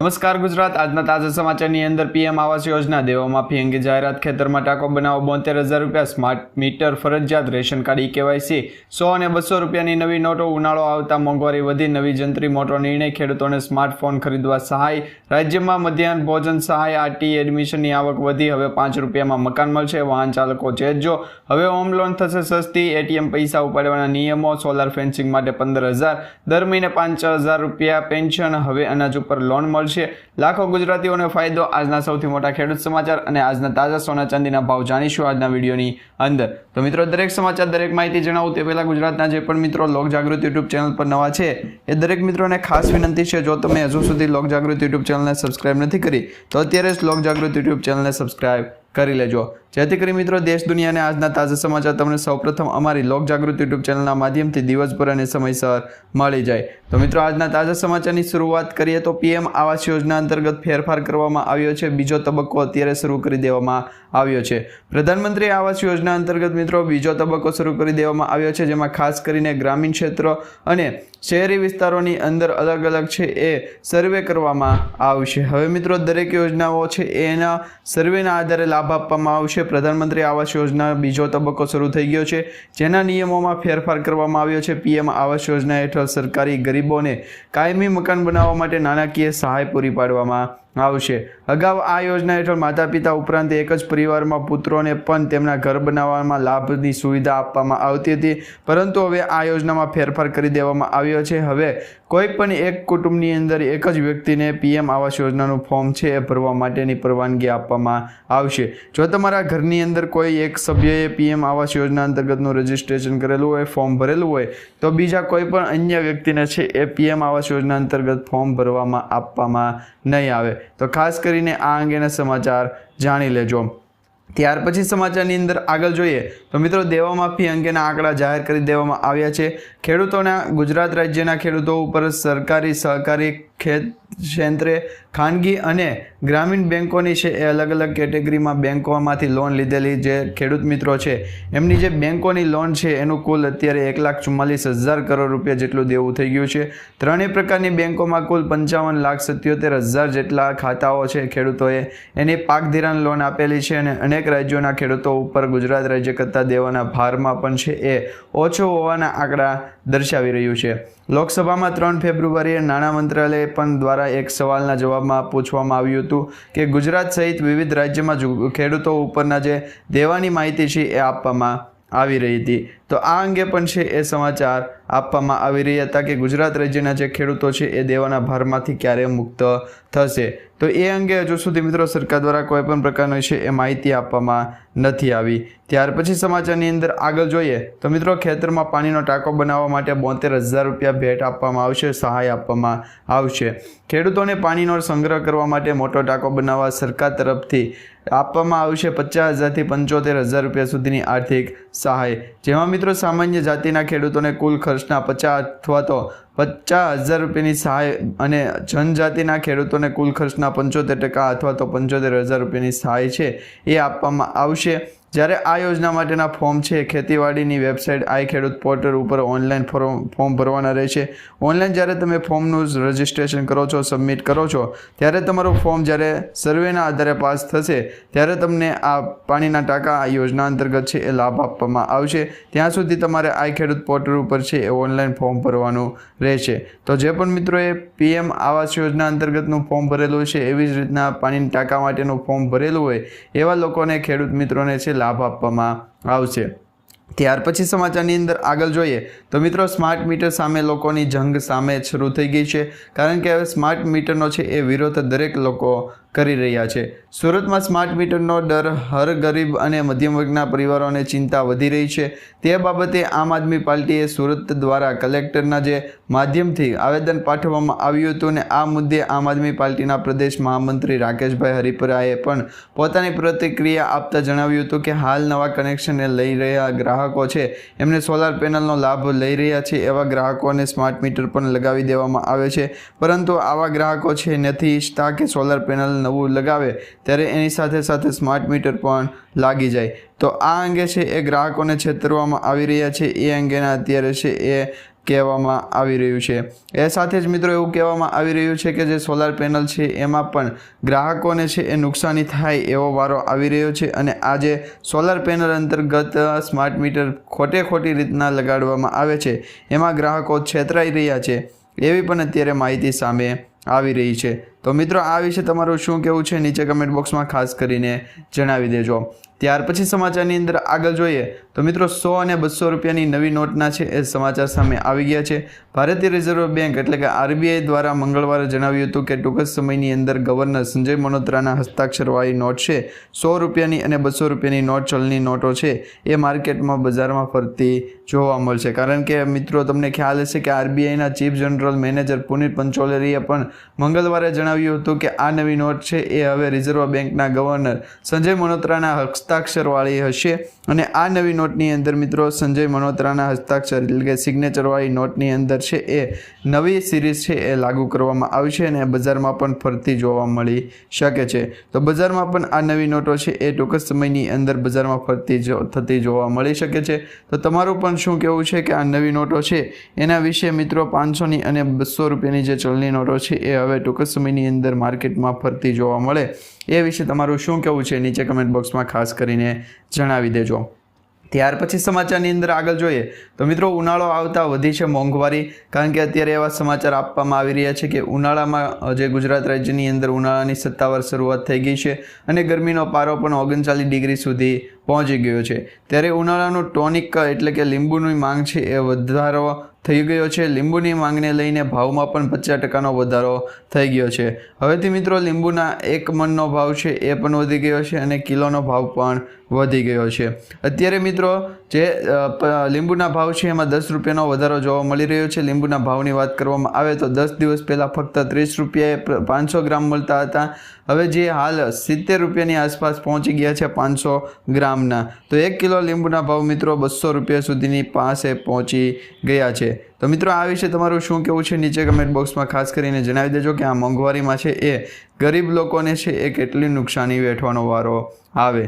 નમસ્કાર ગુજરાત, આજના તાજા સમાચારની અંદર પીએમ આવાસ યોજના, દેવા માફી અંગે જાહેરાત, ખેતરમાં ટાંકો બનાવો, બોતેર હજાર રૂપિયા સ્માર્ટ મીટર ફરજિયાત, રેશન કાર્ડ, ઈ કેવાયસી, સો અને બસો રૂપિયાની નવી નોટો ઉનાળો આવતા મોંઘવારી વધી, નવી જંત્રી, મોટો નિર્ણય, ખેડૂતોને સ્માર્ટફોન ખરીદવા સહાય, રાજ્યમાં મધ્યાહન ભોજન સહાય, આરટી એડમિશનની આવક વધી, હવે પાંચ રૂપિયામાં મકાન મળશે, વાહન ચાલકો ચેતજો, હવે હોમ લોન થશે સસ્તી, એટીએમ પૈસા ઉપાડવાના નિયમો, સોલાર ફેન્સિંગ માટે પંદર હજાર, દર મહિને પાંચ હજાર રૂપિયા પેન્શન, હવે અનાજ ઉપર લોન મળશે. લાખો ગુજરાતીઓને ફાયદો. આજના સૌથી મોટા ખેડૂત સમાચાર અને આજના તાજા સોના ચાંદીના ભાવ જાણીશું આજના વિડીયોની અંદર. તો મિત્રો, દરેક સમાચાર, દરેક માહિતી જણાવું તે પહેલાં ગુજરાતના જે પણ મિત્રો લોક જાગૃતિ યુટ્યુબ ચેનલ પર નવા છે, એ દરેક મિત્રોને ખાસ વિનંતી છે, જો તમે હજુ સુધી લોક જાગૃતિ યુટ્યુબ ચેનલને સબસ્ક્રાઇબ નથી કરી, તો અત્યારે જ લોક જાગૃતિ યુટ્યુબ ચેનલને સબસ્ક્રાઇબ કરી લેજો. જેથી કરી મિત્રો, દેશ, દુનિયાને આજના તાજા સમાચાર તમને સૌપ્રથમ અમારી લોક જાગૃતિ યુટ્યુબ ચેનલના માધ્યમથી દિવસભર અને સમયસર મળી જાય. તો મિત્રો, આજના તાજા સમાચારની શરૂઆત કરીએ તો પીએમ આવાસ યોજના અંતર્ગત ફેરફાર કરવામાં આવ્યો છે. બીજો તબક્કો અત્યારે શરૂ કરી દેવામાં આવ્યો છે. પ્રધાનમંત્રી આવાસ યોજના અંતર્ગત મિત્રો, બીજો તબક્કો શરૂ કરી દેવામાં આવ્યો છે, જેમાં ખાસ કરીને ગ્રામીણ ક્ષેત્રો અને શહેરી વિસ્તારોની અંદર અલગ અલગ છે એ સર્વે કરવામાં આવશે. હવે મિત્રો, દરેક યોજનાઓ છે એના સર્વેના આધારે લાભ આપવામાં આવશે. પ્રધાનમંત્રી આવાસ યોજના બીજો તબક્કો શરૂ થઈ ગયો છે, જેના નિયમોમાં ફેરફાર કરવામાં આવ્યો છે. પીએમ આવાસ યોજના હેઠળ સરકારી ગરીબોને કાયમી મકાન બનાવવા માટે નાણાકીય સહાય પૂરી પાડવામાં આવશે. અગાઉ આ યોજના હેઠળ માતા પિતા ઉપરાંત એક જ પરિવારમાં પુત્રોને પણ તેમના ઘર બનાવવામાં લાભની સુવિધા આપવામાં આવતી હતી. પરંતુ હવે આ યોજનામાં ફેરફાર કરી દેવામાં આવ્યો છે. હવે કોઈ પણ એક કુટુંબની અંદર એક જ વ્યક્તિને પીએમ આવાસ યોજનાનું ફોર્મ છે એ ભરવા માટેની પરવાનગી આપવામાં આવશે. જો તમારા ઘરની અંદર કોઈ એક સભ્યએ પીએમ આવાસ યોજના અંતર્ગતનું રજિસ્ટ્રેશન કરેલું હોય, ફોર્મ ભરેલું હોય, તો બીજા કોઈ પણ અન્ય વ્યક્તિને છે એ પીએમ આવાસ યોજના અંતર્ગત ફોર્મ ભરવામાં આપવામાં નહીં આવે. તો ખાસ કરીને આ અંગેના સમાચાર જાણી લેજો. ત્યાર પછી સમાચારની અંદર આગળ જોઈએ તો મિત્રો દેવા માફી અંગેના આંકડા જાહેર કરી દેવામાં આવ્યા છે. ખેડૂતોના ગુજરાત રાજ્યના ખેડૂતો ઉપર સરકારી સહકારી ખેત ક્ષેત્રે ખાનગી અને ગ્રામીણ બેન્કોની છે એ અલગ અલગ કેટેગરીમાં બેન્કોમાંથી લોન લીધેલી જે ખેડૂત મિત્રો છે, એમની જે બેન્કોની લોન છે એનું કુલ અત્યારે એક લાખ ચુમ્માલીસ હજાર કરોડ રૂપિયા જેટલું દેવું થઈ ગયું છે. ત્રણેય પ્રકારની બેન્કોમાં કુલ પંચાવન લાખ સત્યોતેર હજાર જેટલા ખાતાઓ છે ખેડૂતોએ એની પાક ધિરાણ લોન આપેલી છે અને અનેક રાજ્યોના ખેડૂતો ઉપર ગુજરાત રાજ્ય કરતાં દેવાના ભારમાં પણ છે એ ઓછો હોવાના આંકડા દર્શાવી રહ્યું છે. લોકસભામાં ત્રણ ફેબ્રુઆરીએ નાણાં મંત્રાલય પણ દ્વારા એક સવાલના જવાબમાં પૂછવામાં આવ્યું હતું કે ગુજરાત સહિત વિવિધ રાજ્યમાં ખેડૂતો ઉપરના જે દેવાની માહિતી છે એ આપવામાં આવી રહી હતી. તો આ અંગે પણ છે એ સમાચાર આપવામાં આવી રહ્યા હતા કે ગુજરાત રાજ્યના જે ખેડૂતો છે એ દેવાના ભારમાંથી ક્યારે મુક્ત થશે. તો એ અંગે હજુ સુધી મિત્રો સરકાર દ્વારા કોઈ પણ પ્રકારની છે એ માહિતી આપવામાં નથી આવી. ત્યાર પછી સમાચારની અંદર આગળ જોઈએ તો મિત્રો ખેતરમાં પાણીનો ટાંકો બનાવવા માટે બોતેર હજાર રૂપિયા ભેટ આપવામાં આવશે, સહાય આપવામાં આવશે. ખેડૂતોને પાણીનો સંગ્રહ કરવા માટે મોટો ટાંકો બનાવવા સરકાર તરફથી આપવામાં આવશે પચાસ હજારથી પંચોતેર હજાર રૂપિયા સુધીની આર્થિક સહાય. જેમાં મિત્રો સામાન્ય જાતિના ખેડૂતોને કુલ ખર્ચના પચાસ અથવા તો પચાસ હજાર રૂપિયાની સહાય અને જનજાતિના ખેડૂતોને કુલ ખર્ચના પંચોતેર ટકા અથવા તો પંચોતેર હજાર રૂપિયાની સહાય છે એ આપવામાં આવશે. вообще જ્યારે આ યોજના માટેના ફોર્મ છે, ખેતીવાડીની વેબસાઇટ આઈ ખેડૂત પોર્ટલ ઉપર ઓનલાઈન ફોર્મ ફોર્મ ભરવાના રહેશે. ઓનલાઈન જ્યારે તમે ફોર્મનું રજિસ્ટ્રેશન કરો છો, સબમિટ કરો છો, ત્યારે તમારું ફોર્મ જ્યારે સર્વેના આધારે પાસ થશે, ત્યારે તમને આ પાણીના ટાંકા આ યોજના અંતર્ગત છે એ લાભ આપવામાં આવશે. ત્યાં સુધી તમારે આઈ ખેડૂત પોર્ટલ ઉપર છે એ ઓનલાઈન ફોર્મ ભરવાનું રહેશે. તો જે પણ મિત્રોએ પીએમ આવાસ યોજના અંતર્ગતનું ફોર્મ ભરેલું છે, એવી જ રીતના પાણીના ટાંકા માટેનું ફોર્મ ભરેલું હોય, એવા લોકોને ખેડૂત મિત્રોને છે લાભ આપવામાં આવશે. ત્યાર પછી સમાચારની અંદર આગળ જોઈએ તો મિત્રો સ્માર્ટ મીટર સામે લોકોની જંગ સામે શરૂ થઈ ગઈ છે. કારણ કે હવે સ્માર્ટ મીટરનો છે એ વિરોધ દરેક લોકો કરી રહ્યા છે. સુરતમાં સ્માર્ટ મીટરનો ડર હર ગરીબ અને મધ્યમ વર્ગના પરિવારોને ચિંતા વધી રહી છે. તે બાબતે આમ આદમી પાર્ટીએ સુરત દ્વારા કલેક્ટરના જે માધ્યમથી આવેદન પાઠવવામાં આવ્યું હતું અને આ મુદ્દે આમ આદમી પાર્ટીના પ્રદેશ મહામંત્રી રાકેશભાઈ હરિપરાએ પણ પોતાની પ્રતિક્રિયા આપતા જણાવ્યું હતું કે હાલ નવા કનેક્શનને લઈ રહ્યા ગ્રાહકો છે. એમને સોલાર પેનલનો લાભ લઈ રહ્યા છે એવા ગ્રાહકોને સ્માર્ટ મીટર પણ લગાવી દેવામાં આવે છે. પરંતુ આવા ગ્રાહકો છે નથી ઈચ્છતા કે સોલાર પેનલ નવું લગાવે. ત્યારે એની સાથે સાથે સ્માર્ટ મીટર પણ લાગી જાય. તો આ અંગે છે એ ગ્રાહકોને છેતરવામાં આવી રહ્યા છે. એ અંગેના અત્યારે છે એ કહેવામાં આવી રહ્યું છે. એ સાથે જ મિત્રો એવું કહેવામાં આવી રહ્યું છે કે જે સોલાર પેનલ છે એમાં પણ ગ્રાહકોને છે એ નુકસાની થાય એવો વારો આવી રહ્યો છે અને આ જે સોલાર પેનલ અંતર્ગત સ્માર્ટ મીટર ખોટે ખોટી રીતના લગાડવામાં આવે છે. એમાં ગ્રાહકો છેતરાઈ રહ્યા છે એવી પણ અત્યારે માહિતી સામે આવી રહી છે. તો મિત્રો આ વિશે તમારું શું કહેવું છે? નીચે કમેન્ટ બોક્સમાં ખાસ કરીને જણાવી દેજો. ત્યાર પછી સમાચારની અંદર આગળ જોઈએ તો મિત્રો સો અને બસો રૂપિયાની નવી નોટના છે એ સમાચાર સામે આવી ગયા છે. ભારતીય રિઝર્વ બેંક એટલે કે આરબીઆઈ દ્વારા મંગળવારે જણાવ્યું હતું કે ટૂંક સમયની અંદર ગવર્નર સંજય મનોત્રાના હસ્તાક્ષરવાળી નોટ છે. સો રૂપિયાની અને બસો રૂપિયાની નોટ ચલની નોટો છે. એ માર્કેટમાં બજારમાં ફરતી જોવા મળશે. કારણ કે મિત્રો તમને ખ્યાલ હશે કે આરબીઆઈના ચીફ જનરલ મેનેજર પુનીત પંચોલેરીએ પણ મંગળવારે જણાવ્યું હતું કે આ નવી નોટ છે એ હવે રિઝર્વ બેંકના ગવર્નર સંજય મલ્હોત્રાના હસ્તાક્ષરવાળી હશે. અને આ નવી નોટની અંદર મિત્રો સંજય મનોત્રાના હસ્તાક્ષર એટલે કે સિગ્નેચરવાળી નોટની અંદર છે એ નવી સિરીઝ છે એ લાગુ કરવામાં આવશે અને બજારમાં પણ ફરતી જોવા મળી શકે છે. તો બજારમાં પણ આ નવી નોટો છે એ ટૂંક સમયની અંદર બજારમાં ફરતી થતી જોવા મળી શકે છે. તો તમારું પણ શું કહેવું છે કે આ નવી નોટો છે? એના વિશે મિત્રો પાંચસોની અને બસો રૂપિયાની જે ચલણી નોટો છે એ હવે ટૂંક સમયની અંદર માર્કેટમાં ફરતી જોવા મળે. એ વિશે તમારું શું કહેવું છે નીચે કમેન્ટ બોક્સમાં ખાસ કરીને જણાવી દેજો. ત્યાર પછી સમાચારની અંદર આગળ જોઈએ તો મિત્રો ઉનાળો આવતા વધી છે મોંઘવારી, કારણ કે અત્યારે એવા સમાચાર આપવામાં આવી રહ્યા છે કે ઉનાળામાં જે ગુજરાત રાજ્યની અંદર ઉનાળાની સત્તાવાર શરૂઆત થઈ ગઈ છે અને ગરમીનો પારો પણ ઓગણચાલીસ ડિગ્રી સુધી પહોંચી ગયો છે. ત્યારે ઉનાળાનું ટોનિક એટલે કે લીંબુની માંગ છે એ વધારો થઈ ગયો છે. લીંબુની માંગને લઈને ભાવમાં પણ પચાસ ટકાનો વધારો થઈ ગયો છે. હવેથી મિત્રો લીંબુના એક મણનો ભાવ છે, એ પણ વધી ગયો છે અને કિલોનો ભાવ પણ વધી ગયો છે. અત્યારે મિત્રો, જે લીંબુના ભાવ છે, એમાં દસ રૂપિયાનો વધારો જોવા મળી રહ્યો છે. લીંબુના ભાવની વાત કરવામાં આવે તો દસ દિવસ પહેલાં ફક્ત ત્રીસ રૂપિયાએ પાંચસો ગ્રામ મળતા હતા. હવે જે હાલ સિત્તેર રૂપિયાની આસપાસ પહોંચી ગયા છે પાંચસો ગ્રામના. તો એક કિલો લીંબુના ભાવ મિત્રો બસો રૂપિયા સુધીની પાસે પહોંચી ગયા છે. તો મિત્રો, આ વિશે તમારું શું કહેવું છે? નીચે કમેન્ટ બોક્સમાં ખાસ કરીને જણાવી દેજો કે આ મોંઘવારીમાં છે એ ગરીબ લોકોને છે એ કેટલી નુકસાની વેઠવાનો વારો આવે.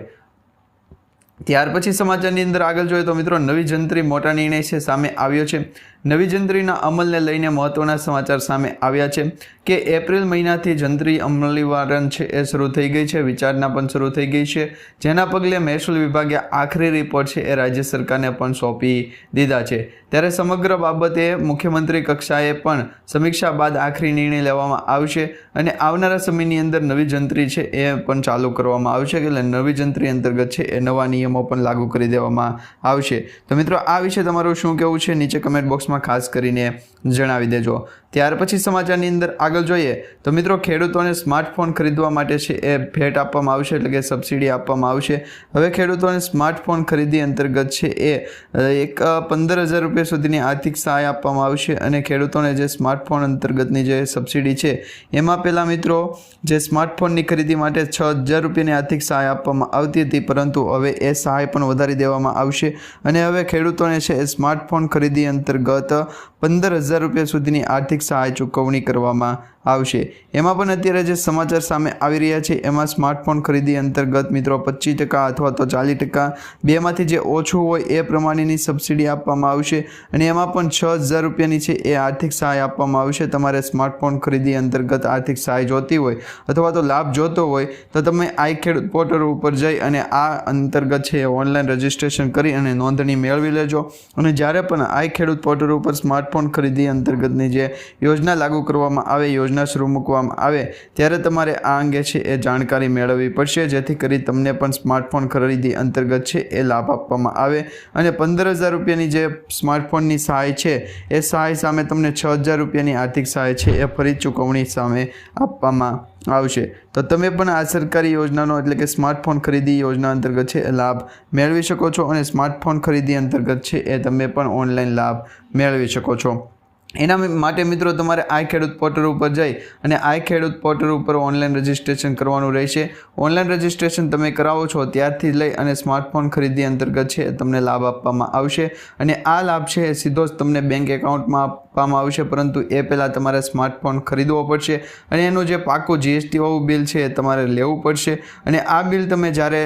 ત્યાર પછી સમાચારની અંદર આગળ જોઈએ તો મિત્રો નવી જંત્રી મોટા નિર્ણય છે, સામે આવ્યો છે. નવી જંત્રીના અમલને લઈને મહત્વના સમાચાર સામે આવ્યા છે. કે એપ્રિલ મહિનાથી જંત્રી અમલીવારણ છે એ શરૂ થઈ ગઈ છે વિચારણા પણ શરૂ થઈ ગઈ છે. જેના પગલે મહેસૂલ વિભાગે આખરી રિપોર્ટ છે એ રાજ્ય સરકારને પણ સોંપી દીધા છે. ત્યારે સમગ્ર બાબતે મુખ્યમંત્રી કક્ષાએ પણ સમીક્ષા બાદ આખરી નિર્ણય લેવામાં આવશે અને આવનારા સમયની અંદર નવી જંત્રી છે એ પણ ચાલુ કરવામાં આવશે એટલે નવી જંત્રી અંતર્ગત છે એ નવા નિયમો પણ લાગુ કરી દેવામાં આવશે. તો મિત્રો, આ વિશે તમારું શું કહેવું છે? નીચે કમેન્ટ બોક્સમાં ખાસ કરીને જણાવી દેજો. ત્યાર પછી સમાચારની અંદર આગળ જોઈએ તો મિત્રો ખેડૂતોને સ્માર્ટફોન ખરીદવા માટે છે એ ભેટ આપવામાં આવશે એટલે કે સબસિડી આપવામાં આવશે. હવે ખેડૂતોને સ્માર્ટફોન ખરીદી અંતર્ગત છે એ એક પંદર હજાર રૂપિયા સુધીની આર્થિક સહાય આપવામાં આવશે અને ખેડૂતોને જે સ્માર્ટફોન અંતર્ગતની જે સબસિડી છે, એમાં પહેલાં મિત્રો જે સ્માર્ટફોનની ખરીદી માટે છ હજાર રૂપિયાની આર્થિક સહાય આપવામાં આવતી હતી, પરંતુ હવે એ સહાય પણ વધારી દેવામાં આવશે. અને હવે ખેડૂતોને છે એ સ્માર્ટફોન ખરીદી અંતર્ગત પંદર હજાર રૂપિયા સુધીની આર્થિક સહાય ચૂકવણી કરવામાં આવશે. એમાં પણ અત્યારે જે સમાચાર સામે આવી રહ્યા છે, એમાં સ્માર્ટફોન ખરીદી અંતર્ગત મિત્રો પચીસ ટકા અથવા તો ચાલીસ ટકા બેમાંથી જે ઓછું હોય એ પ્રમાણેની સબસિડી આપવામાં આવશે અને એમાં પણ છ હજાર રૂપિયાની છે એ આર્થિક સહાય આપવામાં આવશે. તમારે સ્માર્ટફોન ખરીદી અંતર્ગત આર્થિક સહાય જોતી હોય અથવા તો લાભ જોતો હોય તો તમે આઈ ખેડૂત પોર્ટલ ઉપર જઈ અને આ અંતર્ગત છે ઓનલાઈન રજિસ્ટ્રેશન કરી અને નોંધણી મેળવી લેજો. અને જ્યારે પણ આઈ ખેડૂત પોર્ટલ ઉપર સ્માર્ટફોન ખરીદી અંતર્ગતની જે યોજના લાગુ કરવામાં આવે યોજના શરૂ મૂકવામાં આવે, ત્યારે તમારે આ અંગે છે એ જાણકારી મેળવવી પડશે. જેથી કરી તમને પણ સ્માર્ટફોન ખરીદી અંતર્ગત છે એ લાભ આપવામાં આવે. અને પંદર હજાર રૂપિયાની જે સ્માર્ટફોનની સહાય છે, એ સહાય સામે તમને છ હજાર રૂપિયાની આર્થિક સહાય છે એ ફરી ચૂકવણી સામે આપવામાં આવશે. તો તમે પણ આ સરકારી યોજનાનો એટલે કે સ્માર્ટફોન ખરીદી યોજના અંતર્ગત છે લાભ મેળવી શકો છો અને સ્માર્ટફોન ખરીદી અંતર્ગત છે એ તમે પણ ઓનલાઈન લાભ મેળવી શકો છો. એના માટે મિત્રો તમારે આઈ ખેડૂત પોર્ટલ ઉપર જઈ અને આઈ ખેડૂત પોર્ટલ ઉપર ઓનલાઈન રજિસ્ટ્રેશન કરવાનું રહેશે. ઓનલાઈન રજિસ્ટ્રેશન તમે કરાવો છો ત્યારથી લઈ અને સ્માર્ટફોન ખરીદી અંતર્ગત છે તમને લાભ આપવામાં આવશે. અને આ લાભ છે સીધો જ તમને બેંક એકાઉન્ટમાં આપવામાં આવશે, પરંતુ એ પહેલાં તમારે સ્માર્ટફોન ખરીદવો પડશે અને એનું જે પાકું જીએસટીવાળું બિલ છે એ તમારે લેવું પડશે. અને આ બિલ તમે જ્યારે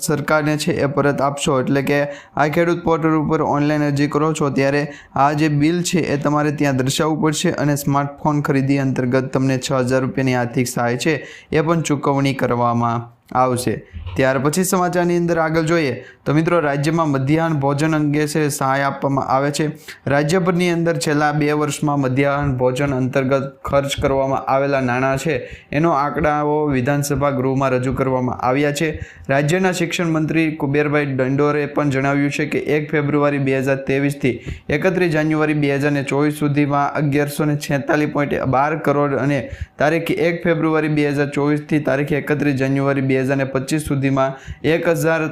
સરકારને છે એ પરત આપશો, એટલે કે આ ખેડૂત પોર્ટલ ઉપર ઓનલાઈન અરજી કરો છો ત્યારે આ જે બિલ છે એ તમારે ત્યાં દર્શાવવું પડશે અને સ્માર્ટફોન ખરીદી અંતર્ગત તમને છ હજાર રૂપિયાની આર્થિક સહાય છે, એ પણ ચૂકવણી કરવામાં આવશે. ત્યાર પછી સમાચારની અંદર આગળ જોઈએ તો મિત્રો રાજ્યમાં મધ્યાહન ભોજન અંગે છે સહાય આપવામાં આવે છે. રાજ્યભરની અંદર છેલ્લા બે વર્ષમાં મધ્યાહન ભોજન અંતર્ગત ખર્ચ કરવામાં આવેલા નાણાં છે. એનો આંકડાઓ વિધાનસભા ગૃહમાં રજૂ કરવામાં આવ્યા છે. રાજ્યના શિક્ષણ મંત્રી કુબેરભાઈ દંડોરે પણ જણાવ્યું છે કે એક ફેબ્રુઆરી બે હજાર ત્રેવીસથી એકત્રીસ જાન્યુઆરી બે હજાર ચોવીસ સુધીમાં અગિયારસો ને છેતાલીસ પોઈન્ટ બાર કરોડ અને તારીખ એક ફેબ્રુઆરી બે હજાર ચોવીસથી તારીખ એકત્રીસ જાન્યુઆરી બે હજાર પચીસ સુધીમાં એક હજાર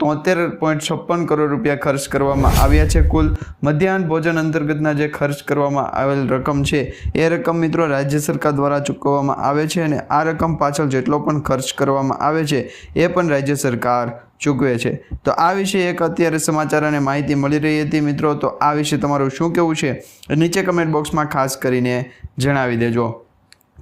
તોતેર પોઈન્ટ છપ્પન કરોડ રૂપિયા ખર્ચ કરવામાં આવ્યા છે. કુલ મધ્યાહન ભોજન અંતર્ગતના જે ખર્ચ કરવામાં આવેલ રકમ છે, એ રકમ મિત્રો રાજ્ય સરકાર દ્વારા ચૂકવવામાં આવે છે અને આ રકમ પાછળ જેટલો પણ ખર્ચ કરવામાં આવે છે, એ પણ રાજ્ય સરકાર ચૂકવે છે. તો આ વિશે એક અત્યારે સમાચાર અને માહિતી મળી રહી હતી મિત્રો. તો આ વિશે તમારું શું કહેવું છે? નીચે કમેન્ટ બોક્સમાં ખાસ કરીને જણાવી દેજો.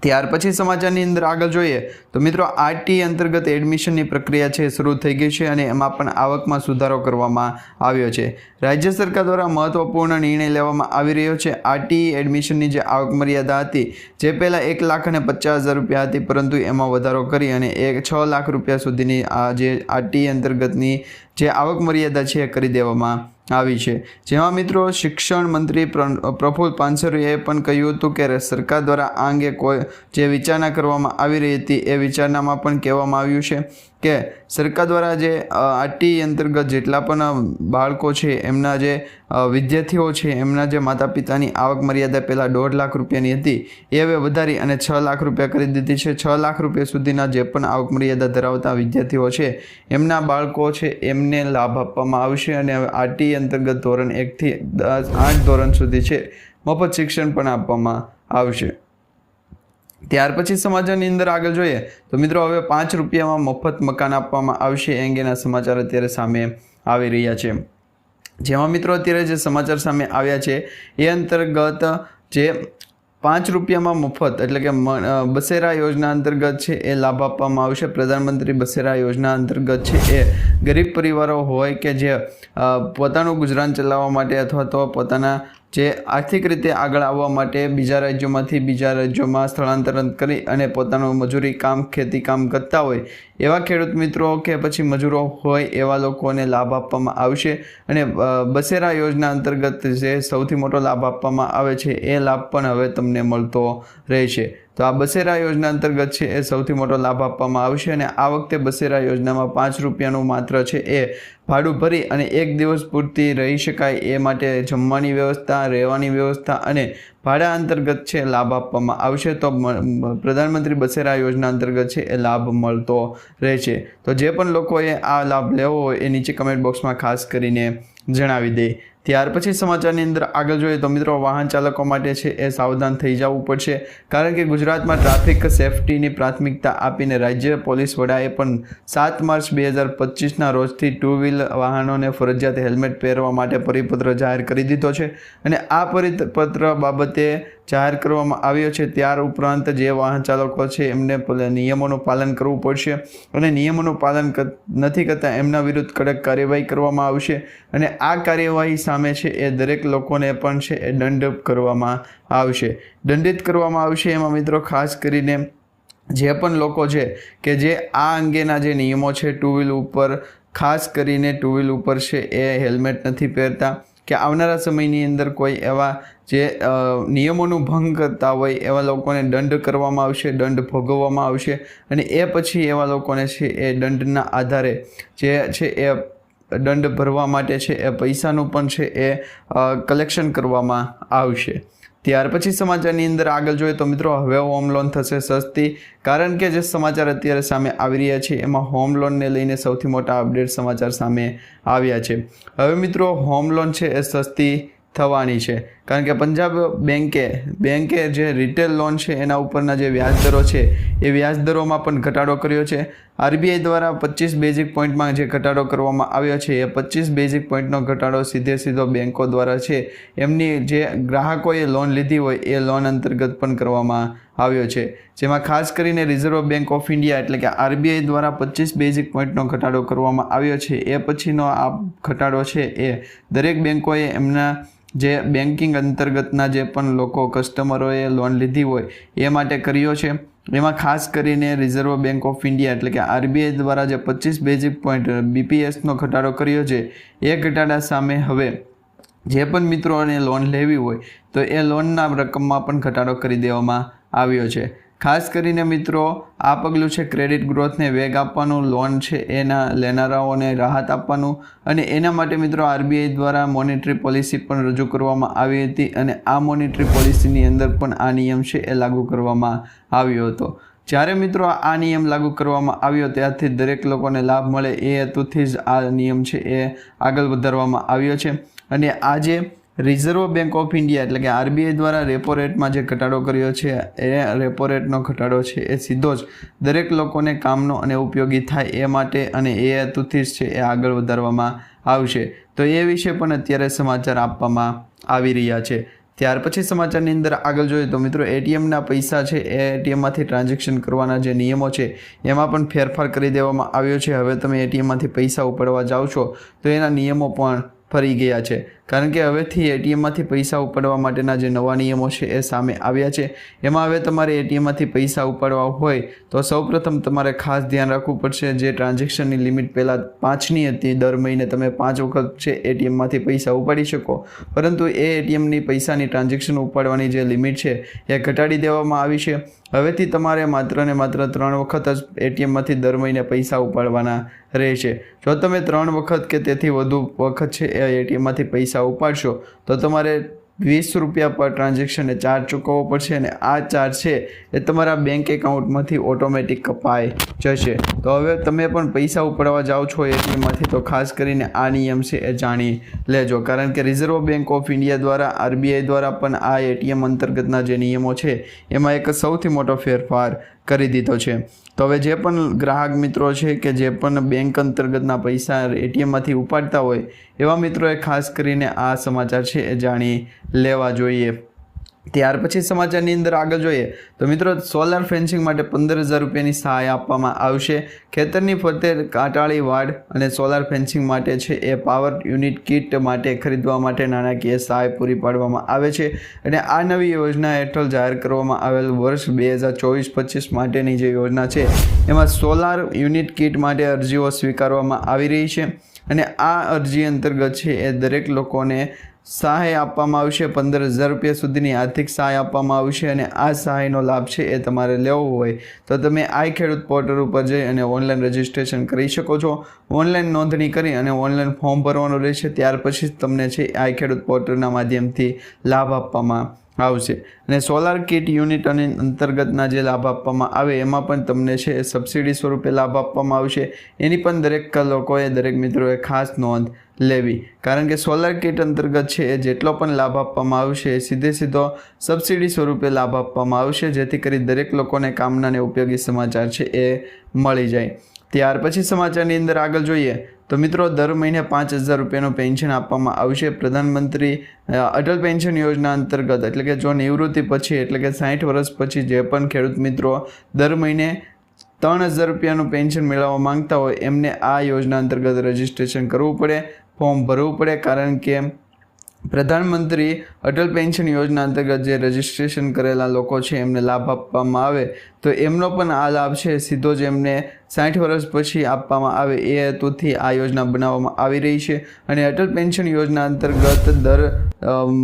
ત્યાર પછી સમાચારની અંદર આગળ જોઈએ તો મિત્રો આરટી અંતર્ગત એડમિશનની પ્રક્રિયા છે, શરૂ થઈ ગઈ છે અને એમાં પણ આવકમાં સુધારો કરવામાં આવ્યો છે. રાજ્ય સરકાર દ્વારા મહત્વપૂર્ણ નિર્ણય લેવામાં આવી રહ્યો છે. આરટી એડમિશનની જે આવક મર્યાદા હતી, જે પહેલાં એક લાખ અને પચાસ હજાર રૂપિયા હતી, પરંતુ એમાં વધારો કરી અને એક છ લાખ રૂપિયા સુધીની આ જે આરટી અંતર્ગતની જે આવક મર્યાદા છે એ કરી દેવામાં આવી છે. જેમાં મિત્રો શિક્ષણ મંત્રી પ્ર- પ્રફુલ્લ પાનસરીએ પણ કહ્યું હતું કે સરકાર દ્વારા આ અંગે કોઈ, જે વિચારણા કરવામાં આવી રહી હતી એ વિચારણામાં પણ કહેવામાં આવ્યું છે કે સરકાર દ્વારા જે આરટી અંતર્ગત જેટલા પણ બાળકો છે, એમના જે વિદ્યાર્થીઓ છે, એમના જે માતા પિતાની આવક મર્યાદા પહેલાં દોઢ લાખ રૂપિયાની હતી, એ હવે વધારી અને છ લાખ રૂપિયા કરી દીધી છે. છ લાખ રૂપિયા સુધીના જે પણ આવક મર્યાદા ધરાવતા વિદ્યાર્થીઓ છે, એમના બાળકો છે, એમને લાભ આપવામાં આવશે અને હવે અંતર્ગત ધોરણ એકથી દસ આઠ ધોરણ સુધી છે. મફત શિક્ષણ પણ આપવામાં આવશે. ત્યાર પછી સમાચારની અંદર આગળ જોઈએ તો મિત્રો હવે પાંચ રૂપિયામાં મફત મકાન આપવામાં આવશે એ અંગેના સમાચાર અત્યારે સામે આવી રહ્યા છે. જેમાં મિત્રો અત્યારે જે સમાચાર સામે આવ્યા છે એ અંતર્ગત જે પાંચ રૂપિયામાં મફત, એટલે કે બસેરા યોજના અંતર્ગત છે એ લાભ આપવામાં આવશે. પ્રધાનમંત્રી બસેરા યોજના અંતર્ગત છે એ ગરીબ પરિવારો હોય કે જે પોતાનું ગુજરાન ચલાવવા માટે અથવા તો પોતાના જે આર્થિક રીતે આગળ આવવા માટે બીજા રાજ્યોમાંથી બીજા રાજ્યોમાં સ્થળાંતરણ કરી અને પોતાનું મજૂરી કામ, ખેતી કામ કરતા હોય એવા ખેડૂત મિત્રો કે પછી મજૂરો હોય એવા લોકોને લાભ આપવામાં આવશે અને બસેરા યોજના અંતર્ગત જે સૌથી મોટો લાભ આપવામાં આવે છે એ લાભ પણ હવે તમને મળતો રહેશે. તો આ બસેરા યોજના અંતર્ગત છે એ સૌથી મોટો લાભ આપવામાં આવશે અને આ વખતે બસેરા યોજનામાં પાંચ રૂપિયાનું માત્ર છે એ ભાડું ભરી અને એક દિવસ પૂરતી રહી શકાય એ માટે જમવાની વ્યવસ્થા, રહેવાની વ્યવસ્થા અને ભાડા અંતર્ગત છે લાભ આપવામાં આવશે. તો પ્રધાનમંત્રી બસેરા યોજના અંતર્ગત છે એ લાભ મળતો રહેશે. તો જે પણ લોકોએ આ લાભ લેવો હોય એ નીચે કમેન્ટ બોક્સમાં ખાસ કરીને જણાવી દે. ત્યાર પછી સમાચારની અંદર આગળ જોઈએ તો મિત્રો વાહન ચાલકો માટે છે એ સાવધાન થઈ જવું પડશે, કારણ કે ગુજરાતમાં ટ્રાફિક સેફટીની પ્રાથમિકતા આપીને રાજ્ય પોલીસ વડાએ પણ સાત માર્ચ બે હજાર પચીસના રોજથી ટુ વ્હીલ વાહનોને ફરજિયાત હેલ્મેટ પહેરવા માટે પરિપત્ર જાહેર કરી દીધો છે. અને આ પરિપત્ર બાબતે જાહેર કરવામાં આવ્યો છે. ત્યાર ઉપરાંત જે વાહન ચાલકો છે, એમને નિયમોનું પાલન કરવું પડશે અને નિયમોનું પાલન નથી કરતા એમના વિરુદ્ધ કડક કાર્યવાહી કરવામાં આવશે અને આ કાર્યવાહી સામે છે એ દરેક લોકોને પણ છે એ દંડ કરવામાં આવશે. દંડિત કરવામાં આવશે એમાં મિત્રો ખાસ કરીને જે પણ લોકો છે કે જે આ અંગેના જે નિયમો છે, ટુ વ્હીલ ઉપર, ખાસ કરીને ટુ વ્હીલ ઉપર છે એ હેલ્મેટ નથી પહેરતા કે આવનારા સમયની અંદર કોઈ એવા જે નિયમોનું ભંગ કરતા હોય એવા લોકોને દંડ કરવામાં આવશે, દંડ ભોગવવામાં આવશે અને એ પછી એવા લોકોને છે એ દંડના આધારે જે છે એ દંડ ભરવા માટે છે એ પૈસાનું પણ છે એ કલેક્શન કરવામાં આવશે. ત્યાર પછી સમાચારની અંદર આગળ જોઈએ તો મિત્રો હવે હોમ લોન થશે સસ્તી, કારણ કે જે સમાચાર અત્યારે સામે આવી રહ્યા છે એમાં હોમ લોનને લઈને સૌથી મોટા અપડેટ સમાચાર સામે આવ્યા છે. હવે મિત્રો હોમ લોન છે એ સસ્તી થવાની છે. કારણ કે પંજાબ બેન્કે બેન્કે જે રિટેલ લોન છે, એના ઉપરના જે વ્યાજદરો છે, એ વ્યાજદરોમાં પણ ઘટાડો કર્યો છે. આરબીઆઈ દ્વારા પચીસ બેઝિક પોઈન્ટમાં જે ઘટાડો કરવામાં આવ્યો છે, એ પચીસ બેઝિક પોઈન્ટનો ઘટાડો સીધે સીધો બેન્કો દ્વારા છે. એમની જે ગ્રાહકોએ લોન લીધી હોય, એ લોન અંતર્ગત પણ કરવામાં આવ્યો છે. જેમાં ખાસ કરીને રિઝર્વ બેન્ક ઓફ ઇન્ડિયા એટલે કે આરબીઆઈ દ્વારા પચીસ બેઝિક પોઈન્ટનો ઘટાડો કરવામાં આવ્યો છે. એ પછીનો આ ઘટાડો છે એ દરેક બેન્કોએ એમના જે બેન્કિંગ અંતર્ગતના જે પણ લોકો કસ્ટમરોએ લોન લીધી હોય, એ માટે કર્યો છે. એમાં ખાસ કરીને રિઝર્વ બેન્ક ઓફ ઇન્ડિયા એટલે કે આરબીઆઈ દ્વારા જે પચીસ બેઝિક પોઈન્ટ બીપીએસનો ઘટાડો કર્યો છે. એ ઘટાડા સામે હવે જે પણ મિત્રોને લોન લેવી હોય, તો એ લોનના રકમમાં પણ ઘટાડો કરી દેવામાં આવ્યો છે. ખાસ કરીને મિત્રો, આ પગલું છે ક્રેડિટ ગ્રોથને વેગ આપવાનું, લોન છે એના લેનારાઓને રાહત આપવાનું અને એના માટે મિત્રો આરબીઆઈ દ્વારા મોનેટરી પોલિસી પણ રજૂ કરવામાં આવી હતી અને આ મોનેટરી પોલિસીની અંદર પણ આ નિયમ છે એ લાગુ કરવામાં આવ્યો હતો. જ્યારે મિત્રો આ નિયમ લાગુ કરવામાં આવ્યો ત્યારથી દરેક લોકોને લાભ મળે એ હેતુથી જ આ નિયમ છે એ આગળ વધારવામાં આવ્યો છે. અને આજે રિઝર્વ બેન્ક ઓફ ઇન્ડિયા એટલે કે આરબીઆઈ દ્વારા રેપો રેટમાં જે ઘટાડો કર્યો છે, એ રેપો રેટનો ઘટાડો છે, એ સીધો જ દરેક લોકોને કામનો અને ઉપયોગી થાય એ માટે અને એ હેતુથી જ છે એ આગળ વધારવામાં આવશે. તો એ વિશે પણ અત્યારે સમાચાર આપવામાં આવી રહ્યા છે. ત્યાર પછી સમાચારની અંદર આગળ જોઈએ તો મિત્રો એટીએમના પૈસા છે, એ એટીએમમાંથી ટ્રાન્ઝેક્શન કરવાના જે નિયમો છે, એમાં પણ ફેરફાર કરી દેવામાં આવ્યો છે. હવે તમે એટીએમમાંથી પૈસા ઉપાડવા જાઓ છો, તો એના નિયમો પણ ફરી ગયા છે. કારણ કે હવેથી એટીએમમાંથી પૈસા ઉપાડવા માટેના જે નવા નિયમો છે એ સામે આવ્યા છે. એમાં હવે તમારે એટીએમમાંથી પૈસા ઉપાડવા હોય તો સૌપ્રથમ તમારે ખાસ ધ્યાન રાખવું પડશે જે ટ્રાન્ઝેક્શનની લિમિટ પહેલાં પાંચની હતી. દર મહિને તમે પાંચ વખત છે એટીએમમાંથી પૈસા ઉપાડી શકો. પરંતુ એ એટીએમની પૈસાની ટ્રાન્ઝેક્શન ઉપાડવાની જે લિમિટ છે એ ઘટાડી દેવામાં આવી છે. હવેથી તમારે માત્ર ને માત્ર ત્રણ વખત જ એટીએમમાંથી દર મહિને પૈસા ઉપાડવાના રહેશે. જો તમે ત્રણ વખત કે તેથી વધુ વખત છે એ એટીએમમાંથી પૈસા ઉપાડશો તો તમારે વીસ રૂપિયા પર ટ્રાન્ઝેક્શનને ચાર્જ ચૂકવવો પડશે અને આ ચાર્જ છે એ તમારા બેંક એકાઉન્ટમાંથી ઓટોમેટિક કપાઈ જશે. તો હવે તમે પણ પૈસા ઉપાડવા જાઓ છો એટીએમમાંથી તો ખાસ કરીને આ નિયમ છે એ જાણી લેજો. કારણ કે રિઝર્વ બેન્ક ઓફ ઇન્ડિયા દ્વારા આરબીઆઈ દ્વારા પણ આ એટીએમ અંતર્ગતના જે નિયમો છે, એમાં એક સૌથી મોટો ફેરફાર કરી દીધો છે. તો હવે જે પણ ગ્રાહક મિત્રો છે કે જે પણ બેંક અંતર્ગતના પૈસા એટીએમમાંથી ઉપાડતા હોય, એવા મિત્રોએ ખાસ કરીને આ સમાચાર છે એ જાણી લેવા જોઈએ. ત્યાર પછી સમાચારની અંદર આગળ જોઈએ તો મિત્રો સોલાર ફેન્સિંગ માટે પંદર હજાર રૂપિયાની સહાય આપવામાં આવશે. ખેતરની ફરતે કાંટાળી વાડ અને સોલાર ફેન્સિંગ માટે છે એ પાવર યુનિટ કિટ માટે ખરીદવા માટે નાણાકીય સહાય પૂરી પાડવામાં આવે છે અને આ નવી યોજના હેઠળ જાહેર કરવામાં આવેલ વર્ષ બે હજાર ચોવીસ પચીસ માટેની જે યોજના છે, એમાં સોલાર યુનિટ કિટ માટે અરજીઓ સ્વીકારવામાં આવી રહી છે અને આ અરજી અંતર્ગત છે એ દરેક લોકોને સહાય આપવામાં આવશે પંદર હજાર રૂપિયા સુધીની આર્થિક સહાય આપવામાં આવશે અને આ સહાયનો લાભ છે એ તમારે લેવો હોય તો તમે આઈ ખેડૂત પોર્ટલ ઉપર જઈ અને ઓનલાઈન રજિસ્ટ્રેશન કરી શકો છો. ઓનલાઈન નોંધણી કરી અને ઓનલાઈન ફોર્મ ભરવાનું રહેશે, ત્યાર પછી જ તમને છે આઈ ખેડૂત પોર્ટલના માધ્યમથી લાભ આપવામાં આવશે. અને સોલાર કિટ યુનિટ અને અંતર્ગતના જે લાભ આપવામાં આવે, એમાં પણ તમને છે સબસિડી સ્વરૂપે લાભ આપવામાં આવશે. એની પણ દરેક લોકોએ, દરેક મિત્રોએ ખાસ નોંધ લેવી. કારણ કે સોલાર કિટ અંતર્ગત છે, જેટલો પણ લાભ આપવામાં આવશે, સીધે સીધો સબસિડી સ્વરૂપે લાભ આપવામાં આવશે, જેથી કરી દરેક લોકોને કામના અને ઉપયોગી સમાચાર છે એ મળી જાય. ત્યાર પછી સમાચારની અંદર આગળ જોઈએ. તો મિત્રો, દર મહિને પાંચ હજાર રૂપિયાનું પેન્શન આપવામાં આવશે. પ્રધાનમંત્રી અટલ પેન્શન યોજના અંતર્ગત, એટલે કે જો નિવૃત્તિ પછી, એટલે કે સાઠ વર્ષ પછી જે પણ ખેડૂત મિત્રો દર મહિને ત્રણ હજાર રૂપિયાનું પેન્શન મેળવવા માંગતા હોય, એમને આ યોજના અંતર્ગત રજિસ્ટ્રેશન કરવું પડે, ફોર્મ ભરવું પડે, કારણ કે પ્રધાનમંત્રી અટલ પેન્શન યોજના અંતર્ગત જે રજિસ્ટ્રેશન કરેલા લોકો છે, એમને લાભ આપવામાં આવે, તો એમનો પણ આ લાભ છે. સીધો જ એમને સાઠ વર્ષ પછી આપવામાં આવે એ હેતુથી આ યોજના બનાવવામાં આવી રહી છે અને અટલ પેન્શન યોજના અંતર્ગત દર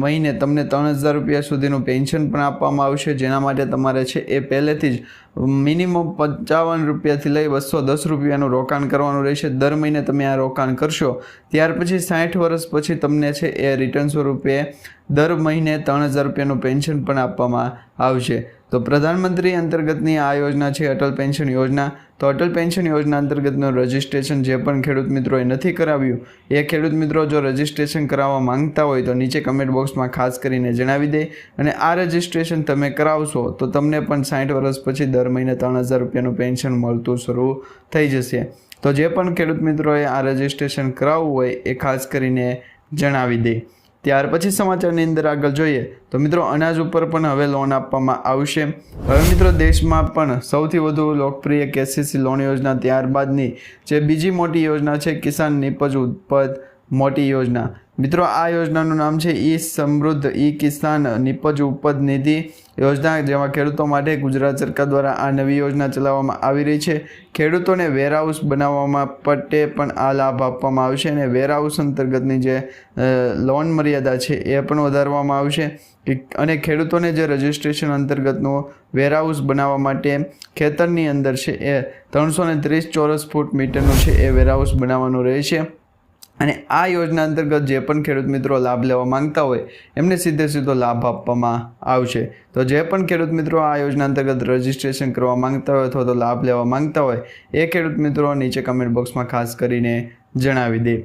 મહિને તમને ત્રણ હજાર રૂપિયા સુધીનું પેન્શન પણ આપવામાં આવશે. જેના માટે તમારે છે એ પહેલેથી જ મિનિમમ પંચાવન રૂપિયાથી લઈ બસો દસ રૂપિયાનું રોકાણ કરવાનું રહેશે. દર મહિને તમે આ રોકાણ કરશો, ત્યાર પછી સાઠ વર્ષ પછી તમને છે એ રિટર્ન સ્વરૂપે દર મહિને ત્રણ હજાર રૂપિયાનું પેન્શન પણ આપવામાં આવશે. તો પ્રધાનમંત્રી અંતર્ગતની આ યોજના છે અટલ પેન્શન યોજના. તો અટલ પેન્શન યોજના અંતર્ગતનું રજિસ્ટ્રેશન જે પણ ખેડૂત મિત્રોએ નથી કરાવ્યું, એ ખેડૂત મિત્રો જો રજિસ્ટ્રેશન કરાવવા માંગતા હોય તો નીચે કમેન્ટ બોક્સમાં ખાસ કરીને જણાવી દે અને આ રજિસ્ટ્રેશન તમે કરાવશો તો તમને પણ સાઠ વર્ષ પછી દર મહિને ત્રણ હજાર રૂપિયાનું પેન્શન મળતું શરૂ થઈ જશે. તો જે પણ ખેડૂત મિત્રોએ આ રજિસ્ટ્રેશન કરાવવું હોય એ ખાસ કરીને જણાવી દે. ત્યાર પછી સમાચારની અંદર આગળ જોઈએ તો મિત્રો અનાજ ઉપર પણ હવે લોન આપવામાં આવશે. હવે મિત્રો દેશમાં પણ સૌથી વધુ લોકપ્રિય કેસીસી લોન યોજના ત્યારબાદની જે બીજી મોટી યોજના છે, કિસાન નિપજ ઉત્પદ મોટી યોજના. મિત્રો, આ યોજનાનું નામ છે ઈ સમૃદ્ધ ઈ કિસાન નિપજ ઉપજ નિધિ યોજના, જેમાં ખેડૂતો માટે ગુજરાત સરકાર દ્વારા આ નવી યોજના ચલાવવામાં આવી રહી છે. ખેડૂતોને વેરહાઉસ બનાવવામાં પટ્ટે પણ આ લાભ આપવામાં આવશે અને વેરહાઉસ અંતર્ગતની જે લોન મર્યાદા છે એ પણ વધારવામાં આવશે. અને ખેડૂતોને જે રજિસ્ટ્રેશન અંતર્ગતનું વેરહાઉસ બનાવવા માટે ખેતરની અંદર છે એ ત્રણસો ને ત્રીસ ચોરસ ફૂટ મીટરનું છે એ વેરહાઉસ બનાવવાનું રહેશે અને આ યોજના અંતર્ગત જે પણ ખેડૂત મિત્રો લાભ લેવા માંગતા હોય, એમને સીધે સીધો લાભ આપવામાં આવશે. તો જે પણ ખેડૂત મિત્રો આ યોજના અંતર્ગત રજિસ્ટ્રેશન કરવા માંગતા હોય અથવા તો લાભ લેવા માંગતા હોય, એ ખેડૂત મિત્રો નીચે કમેન્ટ બોક્સમાં ખાસ કરીને જણાવી દે.